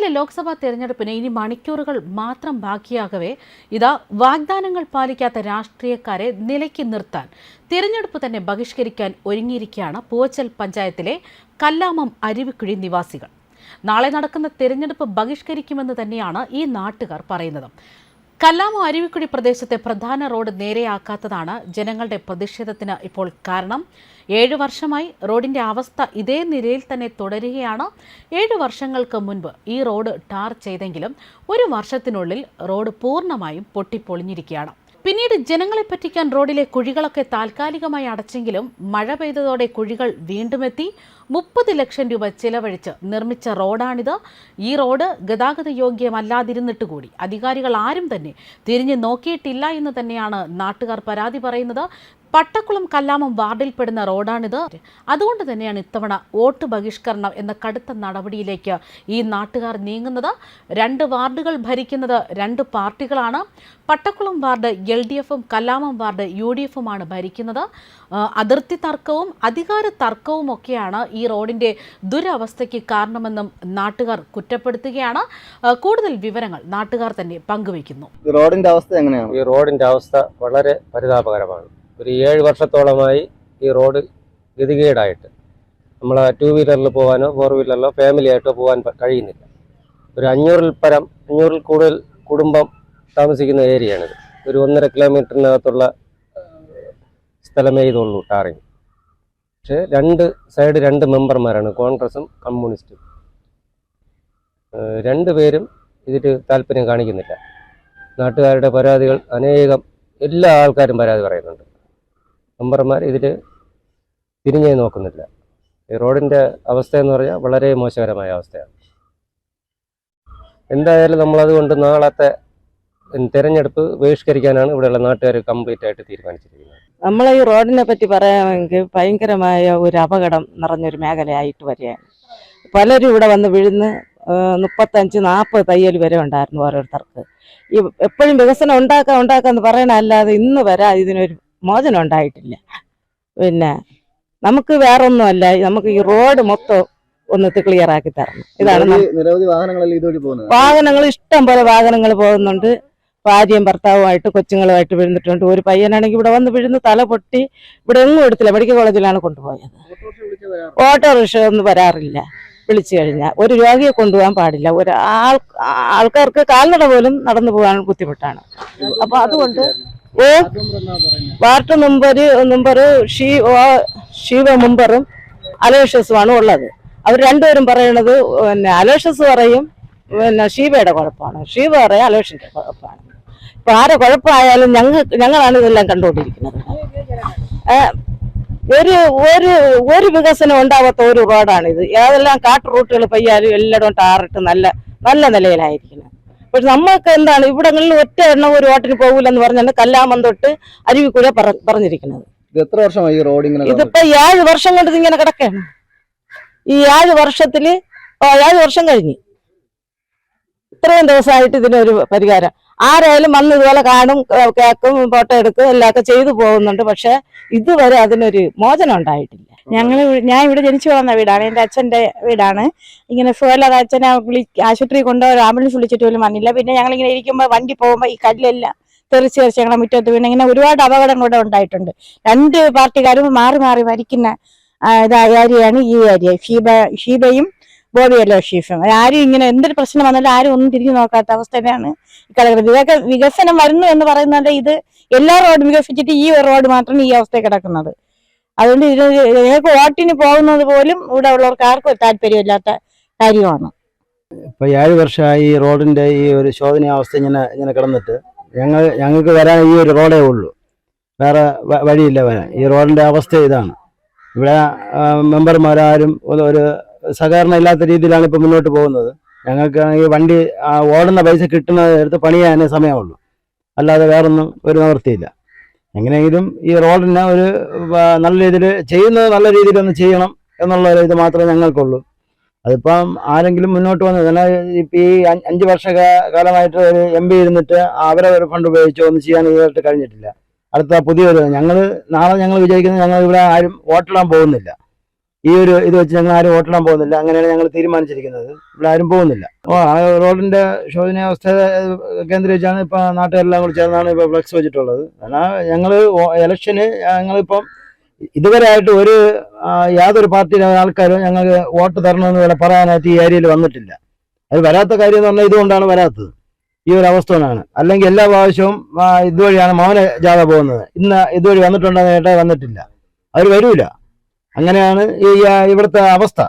കേരളത്തിലെ ലോക്സഭാ തെരഞ്ഞെടുപ്പിന് ഇനി മണിക്കൂറുകൾ മാത്രം ബാക്കിയാകവേ. ഇതാ വാഗ്ദാനങ്ങൾ പാലിക്കാത്ത രാഷ്ട്രീയക്കാരെ നിലയ്ക്ക് നിർത്താൻ. തിരഞ്ഞെടുപ്പ് തന്നെ ബഹിഷ്കരിക്കാൻ ഒരുങ്ങിയിരിക്കുകയാണ് പൂവച്ചൽ പഞ്ചായത്തിലെ കല്ലാമം അരുവിക്കുഴി നിവാസികൾ. നാളെ നടക്കുന്ന തിരഞ്ഞെടുപ്പ് ബഹിഷ്കരിക്കുമെന്ന് തന്നെയാണ് ഈ നാട്ടുകാർ പറയുന്നത്. കല്ലാമം അരുവിക്കുഴി പ്രദേശത്തെ പ്രധാന റോഡ് നേരെയാക്കാത്തതാണ് ജനങ്ങളുടെ പ്രതിഷേധത്തിന് ഇപ്പോൾ കാരണം. ഏഴു വർഷമായി റോഡിന്റെ അവസ്ഥ ഇതേ നിലയിൽ തന്നെ തുടരുകയാണ്. ഏഴു വർഷങ്ങൾക്ക് മുൻപ് ഈ റോഡ് ടാർ ചെയ്തെങ്കിലും ഒരു വർഷത്തിനുള്ളിൽ റോഡ് പൂർണമായും പൊട്ടിപ്പൊളിഞ്ഞിരിക്കുകയാണ്. പിന്നീട് ജനങ്ങളെ പറ്റിക്കാൻ റോഡിലെ കുഴികളൊക്കെ താൽക്കാലികമായി അടച്ചെങ്കിലും മഴ പെയ്തതോടെ കുഴികൾ വീണ്ടുമെത്തി. മുപ്പത് ലക്ഷം രൂപ ചിലവഴിച്ച് നിർമ്മിച്ച റോഡാണിത്. ഈ റോഡ് ഗതാഗത യോഗ്യമല്ലാതിരുന്നിട്ട് കൂടി. അധികാരികൾ ആരും തന്നെ തിരിഞ്ഞു നോക്കിയിട്ടില്ല എന്ന് തന്നെയാണ് നാട്ടുകാർ പരാതി പറയുന്നത്. പട്ടക്കുളം കല്ലാമം വാർഡിൽപ്പെടുന്ന റോഡാണിത്. അതുകൊണ്ട് തന്നെയാണ് ഇത്തവണ വോട്ട് ബഹിഷ്കരണം എന്ന കടുത്ത നടപടിയിലേക്ക് ഈ നാട്ടുകാർ നീങ്ങുന്നത്. രണ്ട് വാർഡുകൾ ഭരിക്കുന്നത് രണ്ട് പാർട്ടികളാണ്. പട്ടക്കുളം വാർഡ് എൽ ഡി എഫും കല്ലാമം വാർഡ് യു ഡി എഫുമാണ് ഭരിക്കുന്നത്. അതിർത്തി തർക്കവും അധികാര തർക്കവും ഒക്കെയാണ് ഈ റോഡിന്റെ ദുരവസ്ഥയ്ക്ക് കാരണമെന്നും നാട്ടുകാർ കുറ്റപ്പെടുത്തുകയാണ്. കൂടുതൽ വിവരങ്ങൾ നാട്ടുകാർ തന്നെ പങ്കുവയ്ക്കുന്നു. റോഡിന്റെ അവസ്ഥ എങ്ങനെയാണ്? ഈ റോഡിന്റെ അവസ്ഥ വളരെ പരിതാപകരമാണ്. ഒരു ഏഴ് വർഷത്തോളമായി ഈ റോഡ് ഗതികേടായിട്ട്. നമ്മൾ ടു വീലറിൽ പോകാനോ ഫോർ വീലറിലോ ഫാമിലി ആയിട്ടോ പോകാൻ കഴിയുന്നില്ല. ഒരു അഞ്ഞൂറിൽ പരം അഞ്ഞൂറിൽ കൂടുതൽ കുടുംബം താമസിക്കുന്ന ഏരിയയാണിത്. ഒരു ഒന്നര കിലോമീറ്ററിനകത്തുള്ള സ്ഥലമേ ഇതുള്ളൂ ടാറിങ്. പക്ഷേ രണ്ട് സൈഡ് രണ്ട് മെമ്പർമാരാണ് കോൺഗ്രസും കമ്മ്യൂണിസ്റ്റും. രണ്ടു പേരും ഇതിട്ട് താല്പര്യം കാണിക്കുന്നില്ല. നാട്ടുകാരുടെ പരാതികൾ അനേകം എല്ലാ ആൾക്കാരും പരാതി പറയുന്നുണ്ട്. മെമ്പർമാർ ഇതിൽ തിരിഞ്ഞേ നോക്കുന്നില്ല. ഈ റോഡിന്റെ അവസ്ഥ എന്ന് പറഞ്ഞാൽ വളരെ മോശകരമായ അവസ്ഥയാണ്. എന്തായാലും നമ്മളതുകൊണ്ട് നാളത്തെ തിരഞ്ഞെടുപ്പ് ബഹിഷ്കരിക്കാനാണ് ഇവിടെയുള്ള നാട്ടുകാർ കംപ്ലീറ്റ് ആയിട്ട് തീരുമാനിച്ചിരിക്കുന്നത്. നമ്മൾ ഈ റോഡിനെ പറ്റി പറയാമെങ്കിൽ ഭയങ്കരമായ ഒരു അപകടം നിറഞ്ഞൊരു മേഖലയായിട്ട് വരികയാണ്. പലരും ഇവിടെ വന്ന് വീഴുന്ന് മുപ്പത്തഞ്ച് നാൽപ്പത് തയ്യൽ വരെ ഉണ്ടായിരുന്നു ഓരോരുത്തർക്ക്. ഈ എപ്പോഴും വികസനം ഉണ്ടാക്കാം ഉണ്ടാക്കാന്ന് പറയണല്ലാതെ ഇന്ന് വരെ ഇതിനൊരു മോചനം ഉണ്ടായിട്ടില്ല പിന്നെ നമുക്ക് വേറൊന്നുമല്ല നമുക്ക് ഈ റോഡ് മൊത്തം ഒന്ന് ക്ലിയർ ആക്കി തരണം. ഇതാണ് നിരവധി- വാഹനങ്ങൾ ഇഷ്ടം പോലെ വാഹനങ്ങൾ പോകുന്നുണ്ട്. ഭാര്യയും ഭർത്താവുമായിട്ട് കൊച്ചുങ്ങളുമായിട്ട് വീഴുന്നിട്ടുണ്ട്. ഒരു പയ്യനാണെങ്കിൽ ഇവിടെ വന്ന് വീഴുന്ന തല പൊട്ടി ഇവിടെ എങ്ങും എടുത്തില്ല. മെഡിക്കൽ കോളേജിലാണ് കൊണ്ടുപോയത്. ഓട്ടോറിക്ഷ ഒന്നും വരാറില്ല. വിളിച്ചു കഴിഞ്ഞാൽ ഒരു രോഗിയെ കൊണ്ടുപോകാൻ പാടില്ല. ഒരു ആൾ ആൾക്കാർക്ക് കാൽനട പോലും നടന്നു പോകാൻ ബുദ്ധിമുട്ടാണ്. അപ്പൊ അതുകൊണ്ട് ഓ? വാർഡ് നമ്പർ ഷീ ഓ ശിവ മെമ്പറും അലോഷ്യസുമാണ് ഉള്ളത്. അവർ രണ്ടുപേരും പറയണത് പിന്നെ അലോഷ്യസ് പറയും പിന്നെ ഷീബയുടെ കുഴപ്പമാണ്. ഷീബ പറയും അലോഷ്യന്റെ കുഴപ്പമാണ്. ഇപ്പൊ ആരെ കുഴപ്പമായാലും ഞങ്ങൾ ഞങ്ങളാണ് ഇതെല്ലാം കണ്ടുകൊണ്ടിരിക്കുന്നത്. ഒരു ഒരു ഒരു വികസനം ഉണ്ടാവാത്ത ഒരു റോഡാണിത്. ഏതെല്ലാം കാട്ടു റൂട്ടുകൾ പയ്യാലും എല്ലായിടവും ടാറിട്ട് നല്ല നല്ല നിലയിലായിരിക്കുന്നത്. പക്ഷെ നമ്മൾക്ക് എന്താണ് ഇവിടങ്ങളിൽ ഒറ്റ എണ്ണം ഒരു ഓട്ടിന് പോകില്ലെന്ന് പറഞ്ഞാണ് കല്ലാമം തൊട്ട് അരുവിക്കുഴ പറ- പറഞ്ഞിരിക്കുന്നത്. എത്ര വർഷമായി ഈ റോഡ് ഇങ്ങനെ? ഇതിപ്പോ ഏഴ് വർഷം കൊണ്ട് ഇങ്ങനെ കിടക്കാണ് ഈ ഏഴ് വർഷത്തിൽ ഏഴ് വർഷം കഴിഞ്ഞു. ഇത്രയും ദിവസമായിട്ട് ഇതിനൊരു പരിഹാരം. ആരായാലും വന്ന് ഇതുപോലെ കാണും കേക്കും ഫോട്ടോ എടുക്കും എല്ലാമൊക്കെ ചെയ്തു പോകുന്നുണ്ട്. പക്ഷെ ഇതുവരെ അതിനൊരു മോചനം ഉണ്ടായിട്ടില്ല. ഞങ്ങൾ ഞാൻ ഇവിടെ ജനിച്ചു വളർന്ന വീടാണ്. എന്റെ അച്ഛന്റെ വീടാണ്. ഇങ്ങനെ സുഖമില്ലാതെ അച്ഛനെ വിളി ആശുപത്രി കൊണ്ടുപോയി ആംബുലൻസ് വിളിച്ചിട്ട് പോലും വന്നില്ല. പിന്നെ ഞങ്ങൾ ഇങ്ങനെ ഇരിക്കുമ്പോൾ വണ്ടി പോകുമ്പോൾ ഈ കല്ലെല്ലാം തെറിച്ച് തെറിച്ച് ഞങ്ങളെ മുറ്റത്ത് വീണ് ഇങ്ങനെ ഒരുപാട് അപകടം കൂടെ ഉണ്ടായിട്ടുണ്ട്. രണ്ട് പാർട്ടിക്കാരും മാറി മാറി മരിക്കുന്ന ഇതായ ഈ ഏരിയ. ഷീബ ഷീബയും ബോബിയല്ലോ ഷീഫും. ആരും ഇങ്ങനെ എന്തൊരു പ്രശ്നം വന്നാലും ആരും ഒന്നും തിരിഞ്ഞു നോക്കാത്ത അവസ്ഥ തന്നെയാണ് കിടക്കുന്നത് വിക വികസനം വരുന്നു എന്ന് പറയുന്നത് ഇത്. എല്ലാ റോഡും വികസിച്ചിട്ട് ഈ റോഡ് മാത്രമാണ് ഈ അവസ്ഥയിൽ കിടക്കുന്നത്. അതുകൊണ്ട് ഇത് ഞങ്ങൾക്ക് വോട്ടിന് പോകുന്നത് പോലും ഇവിടെ ഉള്ളവർക്ക് ആർക്കും താല്പര്യമില്ലാത്ത കാര്യമാണ്. ഇപ്പൊ ഏഴ് വർഷമായി ഈ റോഡിന്റെ ഈ ഒരു ശോധനീയാവസ്ഥ ഇങ്ങനെ ഇങ്ങനെ കിടന്നിട്ട് ഞങ്ങൾ ഞങ്ങൾക്ക് വരാൻ ഈ ഒരു റോഡേ ഉള്ളൂ. വേറെ വഴിയില്ല വരാൻ. ഈ റോഡിന്റെ അവസ്ഥ ഇതാണ്. ഇവിടെ മെമ്പർമാരാരും ഒരു സഹകരണം ഇല്ലാത്ത രീതിയിലാണ് ഇപ്പൊ മുന്നോട്ട് പോകുന്നത്. ഞങ്ങൾക്ക് ഈ വണ്ടി ഓടുന്ന പൈസ കിട്ടുന്ന എടുത്ത് പണിയാനേ സമയമുള്ളൂ. അല്ലാതെ വേറൊന്നും ഒരു നിവൃത്തിയില്ല. എങ്ങനെയെങ്കിലും ഈ റോഡിനെ ഒരു നല്ല രീതിയിൽ ചെയ്യുന്നത് നല്ല രീതിയിൽ ഒന്ന് ചെയ്യണം എന്നുള്ള ഒരു ഇത് മാത്രമേ ഞങ്ങൾക്കുള്ളൂ. അതിപ്പം ആരെങ്കിലും മുന്നോട്ട് വന്നത് തന്നെ ഇപ്പം ഈ അഞ്ച് വർഷ കാലമായിട്ട് ഒരു എം പി ഇരുന്നിട്ട് അവരെ ഒരു ഫണ്ട് ഉപയോഗിച്ചോ ഒന്നും ചെയ്യാൻ ഇതായിട്ട് കഴിഞ്ഞിട്ടില്ല. അടുത്ത പുതിയൊരു ഞങ്ങൾ നാളെ ഞങ്ങൾ വിചാരിക്കുന്നത് ഞങ്ങൾ ഇവിടെ ആരും വോട്ടിടാൻ പോകുന്നില്ല. ഈ ഒരു ഇത് വെച്ച് ഞങ്ങൾ ആരും ഓട്ടിടാൻ പോകുന്നില്ല. അങ്ങനെയാണ് ഞങ്ങൾ തീരുമാനിച്ചിരിക്കുന്നത്. ഇവിടെ ആരും പോകുന്നില്ല. റോഡിന്റെ ശോചനീയാവസ്ഥ കേന്ദ്രീകരിച്ചാണ് ഇപ്പൊ നാട്ടുകാരെല്ലാം കൂടി ചേർന്നാണ് ഇപ്പൊ ഫ്ലക്സ് വെച്ചിട്ടുള്ളത്. എന്നാൽ ഞങ്ങൾ ഇലക്ഷന് ഞങ്ങളിപ്പം ഇതുവരെ ആയിട്ട് ഒരു യാതൊരു പാർട്ടിയിലെ ആൾക്കാരും ഞങ്ങൾക്ക് വോട്ട് തരണമെന്ന് ഇവിടെ പറയാനായിട്ട് ഈ ഏരിയയിൽ വന്നിട്ടില്ല. അത് വരാത്ത കാര്യം എന്ന് പറഞ്ഞാൽ ഇതുകൊണ്ടാണ് വരാത്തത്. ഈ ഒരു അവസ്ഥ കൊണ്ടാണ്. അല്ലെങ്കിൽ എല്ലാ പ്രാവശ്യവും ഇതുവഴിയാണ് മൗന ജാഥ പോകുന്നത്. ഇന്ന് ഇതുവഴി വന്നിട്ടുണ്ടെന്ന് കേട്ടാൽ വന്നിട്ടില്ല. അവർ വരൂല. അങ്ങനെയാണ് ഈ ഇവിടുത്തെ അവസ്ഥ.